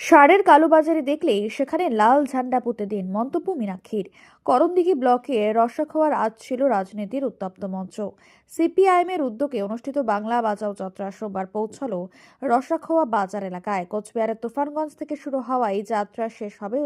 সারের কালোবাজারে দেখলে সেখানে লাল ঝান্ডা পুঁতে দিন মন্তব্য মীনাক্ষীর। করণদিঘি ব্লকে রসাখোয়ার আজ ছিল রাজনীতির উত্তপ্ত মঞ্চ। সিপিআইএমের উদ্যোগে অনুষ্ঠিত বাংলা বাজাও যাত্রা সোমবার পৌঁছালো রসাখোয়া বাজার এলাকায়। কোচবিহারের তুফানগঞ্জ থেকে শুরু হওয়া এই যাত্রা শেষ হবে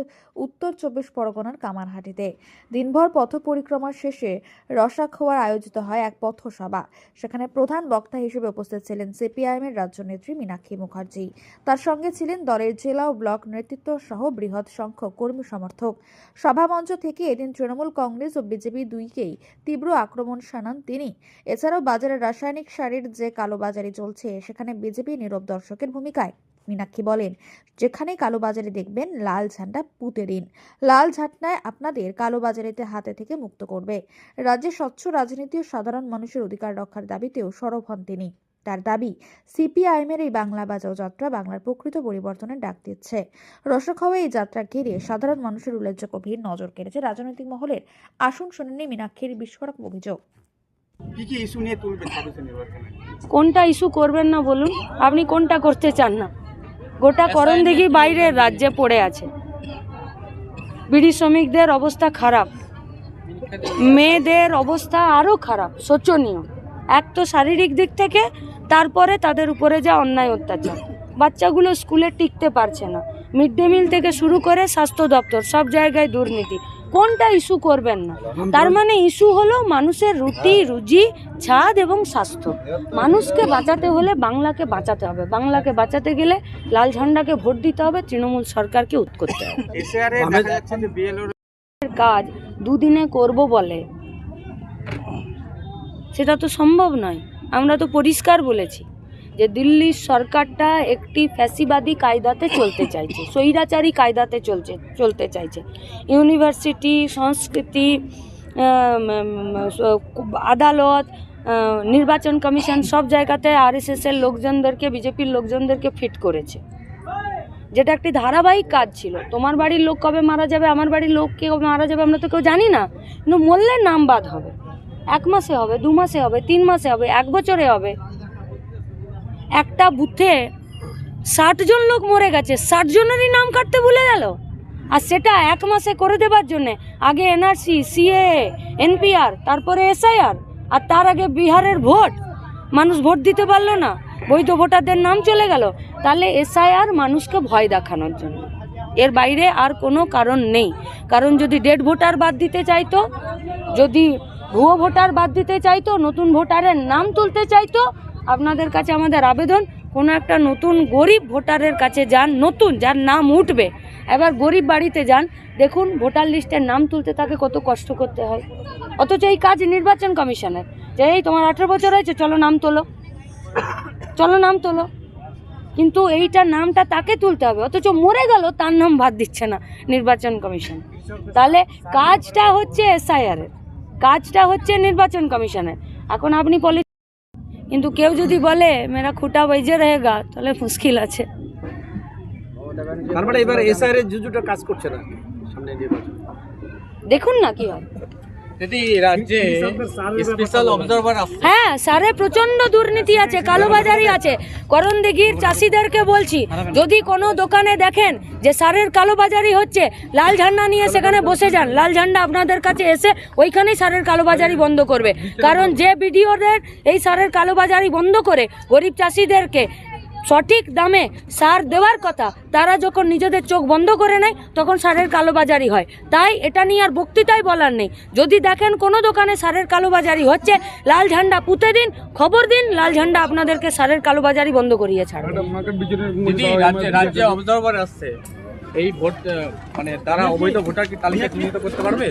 উত্তর চব্বিশ পরগনার কামারহাটিতে। দিনভর পথ পরিক্রমার শেষে রসাখোয়ার আয়োজিত হয় এক পথসভা। সেখানে প্রধান বক্তা হিসেবে উপস্থিত ছিলেন সিপিআইএমের রাজ্য নেত্রী মীনাক্ষী মুখার্জি। তার সঙ্গে ছিলেন দলের জেলা ও ব্লক নেতৃত্ব সহ বৃহৎ সংখ্যক কর্মী সমর্থক। সভামঞ্চ থেকে এদিন তৃণমূল কংগ্রেস ও বিজেপি দুইকেই তীব্র আক্রমণ শানান তিনি। এছাড়াও বাজারে রাসায়নিক সারের যে কালোবাজারি চলছে, সেখানে বিজেপি নীরব দর্শকের ভূমিকায়। মীনাক্ষী বলেন যেখানে কালোবাজারি দেখবেন, লাল ঝান্ডা পুঁতে দিন। লাল ঝান্ডায় আপনাদের কালোবাজারিতে হাতে থেকে মুক্ত করবে। রাজ্যে স্বচ্ছ রাজনীতি ও সাধারণ মানুষের অধিকার রক্ষার দাবিতেও সরব হন তিনি। তার দাবি সিপিআইএমের এই বাংলা বাজাও যাত্রা বাংলার প্রকৃত পরিবর্তনের ডাক দিচ্ছে। রসখাওয়া এই যাত্রা ঘিরে সাধারণ মানুষের উল্লেখযোগ্য ভিড় নজর কেড়েছে রাজনৈতিক মহলের আসন শুনেনি মীনাক্ষীর বিস্ফোরক অভিযোগ। কি কি ইস্যু নিয়ে তুলবেন ছাব্বিশে নির্বাচনে? কোনটা ইস্যু করবেন না বলুন? আপনি কোনটা করতে চান না? গোটা করণ দেখি বাইরের রাজ্যে পড়ে আছে। বিড়ি শ্রমিকদের অবস্থা খারাপ। মেয়েদের অবস্থা আরও খারাপ। শোচনীয়। এক তো শারীরিক দিক থেকে তারপরে তাদের উপরে যা অন্যায় অত্যাচার। বাচ্চাগুলো স্কুলে টিকতে পারছে না। মিড ডে মিল থেকে শুরু করে স্বাস্থ্য দপ্তর সব জায়গায় দুর্নীতি। কোনটা ইস্যু করবেন না? তার মানে ইস্যু হলো মানুষের রুটি রুজি ছাদ এবং স্বাস্থ্য। মানুষকে বাঁচাতে হলে বাংলাকে বাঁচাতে হবে। বাংলাকে বাঁচাতে গেলে লাল ঝান্ডাকে ভোট দিতে হবে তৃণমূল সরকারকে উৎ করতে হবে। এসআর এ দেখা যাচ্ছে যে বিএলওর কাজ দুদিনে করব বলে। সেটা তো সম্ভব নয়। আমরা তো পরিষ্কার বলেছি যে দিল্লির সরকারটা একটি ফ্যাসিবাদী কায়দাতে চলতে চাইছে, স্বৈরাচারী কায়দাতে চলছে, চলতে চাইছে। ইউনিভার্সিটি, সংস্কৃতি আদালত নির্বাচন কমিশন সব জায়গাতে আরএসএসের লোকজনদেরকে, বিজেপির লোকজনদেরকে ফিট করেছে। যেটা একটি ধারাবাহিক কাজ ছিল। তোমার বাড়ির লোক কবে মারা যাবে, আমার বাড়ির লোক কে কবে মারা যাবে, আমরা তো কেউ জানি না। কিন্তু মরলে নাম বাদ হবে। এক মাসে হবে, দু মাসে হবে, তিন মাসে হবে, এক বছরে হবে। একটা বুথে ষাট জন লোক মরে গেছে, ষাট জনেরই নাম কাটতে ভুলে গেল। আর সেটা এক মাসে করে দেবার জন্যে, আগে এনআরসি সিএ এনপিআর তারপরে এসআইআর আর তার আগে বিহারের ভোট। মানুষ ভোট দিতে পারল না, বৈধ ভোটারদের নাম চলে গেল। তাহলে এসআইআর মানুষকে ভয় দেখানোর জন্য। এর বাইরে আর কোনো কারণ নেই। কারণ যদি ডেড ভোটার বাদ দিতে চাইতো, যদি ভুয়ো ভোটার বাদ দিতে চাইতো, নতুন ভোটারের নাম তুলতে চাইতো। আপনাদের কাছে আমাদের আবেদন, কোনো একটা নতুন গরিব ভোটারের কাছে যান, নতুন, যার নাম উঠবে। এবার গরিব বাড়িতে যান, দেখুন ভোটার লিস্টের নাম তুলতে তাকে কত কষ্ট করতে হয়। অথচ এই কাজ নির্বাচন কমিশনের। যে এই তোমার আঠেরো বছর হয়েছে, চলো নাম তোলো। চলো নাম তোলো। কিন্তু এইটার নামটা তাকে তুলতে হবে, অথচ মরে গেল, তার নাম বাদ দিচ্ছে না নির্বাচন কমিশন। তাহলে কাজটা হচ্ছে এসআইআরের কাজটা হচ্ছে নির্বাচন কমিশনের। এখন আপনি পলি কিন্তু কেউ যদি বলে মেরা খুঁটা বেজে রেগা তাহলে মুশকিল আছে। মানে এবার এসআর এর জুজুটা কাজ করছে না সামনে দেখুন না কি হয়। হ্যাঁ সারে প্রচণ্ড দুর্নীতি আছে কালোবাজারি আছে। করণ দিঘির চাষিদেরকে বলছি যদি কোনো দোকানে দেখেন যে সারের কালোবাজারি হচ্ছে লাল ঝান্ডা নিয়ে সেখানে বসে যান। লাল ঝান্ডা আপনাদের কাছে এসে ওইখানেই সারের কালোবাজারি বন্ধ করবে। কারণ যে বিডিওদের এই সারের কালোবাজারি বন্ধ করে গরিব চাষিদেরকে সঠিক দামে সার দেওয়ার কথা তারা যখন নিজেদের চোখ বন্ধ করে নেয় তখন সারের কালোবাজারি হয়। তাই এটা নিয়ে আর বক্তৃতাই বলার নেই। যদি দেখেন কোনো দোকানে সারের কালোবাজারি হচ্ছে লাল ঝান্ডা পুঁতে দিন খবর দিন লাল ঝান্ডা আপনাদেরকে সারের কালোবাজারি বন্ধ করিয়ে ছাড়বে। রাজ্যে রাজ্যে অবজারভার আসছে। এই ভোট মানে তারা অবৈধ ভোটার কি তালিকা চিহ্নিত করতে পারবে?